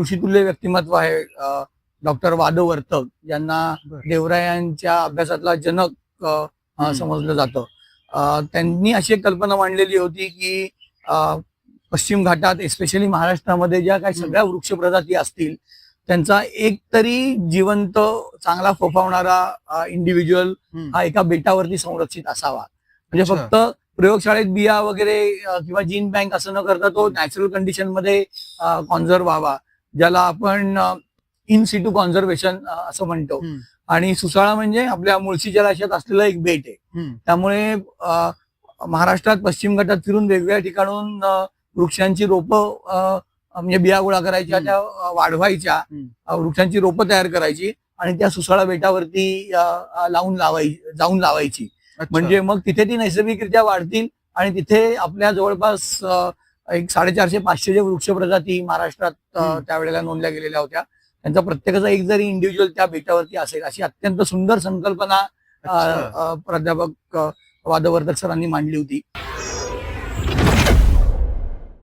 ऋषितुल्य व्यक्तिमत्व आहे डॉक्टर वादव वर्तक यांना. देवरायांच्या अभ्यासातला जनक. समजलं जातं त्यांनी अशी एक कल्पना मांडलेली होती की पश्चिम घाटात एस्पेशली महाराष्ट्रामध्ये ज्या काही. सगळ्या वृक्ष प्रजाती असतील त्यांचा एक तरी जिवंत चांगला फोफावणारा इंडिव्हिज्युअल. हा एका बेटावरती संरक्षित असावा म्हणजे. फक्त प्रयोगशाळेत बिया वगैरे किंवा जीन बँक असं न करता तो नॅचरल कंडिशनमध्ये कॉन्झर्व व्हावा ज्याला आपण इन सिटू कॉन्झर्वेशन असं म्हणतो. आणि सुसाळा म्हणजे आपल्या मुळशी जलाशयात असलेलं एक बेट आहे. त्यामुळे महाराष्ट्रात पश्चिम घाटात फिरून वेगवेगळ्या ठिकाणून वृक्षांची रोपं म्हणजे बिया गोळा करायच्या. त्या वाढवायच्या वृक्षांची रोपं तयार करायची आणि त्या सुसाळा बेटावरती लावून लावायची जाऊन लावायची. म्हणजे मग तिथे ती नैसर्गिकरित्या वाढतील आणि तिथे आपल्या जवळपास एक साडेचारशे पाचशे जे वृक्ष प्रजाती महाराष्ट्रात. त्यावेळेला नोंदल्या गेलेल्या होत्या. त्यांचा प्रत्येकाचा एक जरी इंडिव्हिज्युअल त्या बेटावरती असेल अशी अत्यंत सुंदर संकल्पना प्राध्यापक वादवर्धक सरांनी मांडली होती.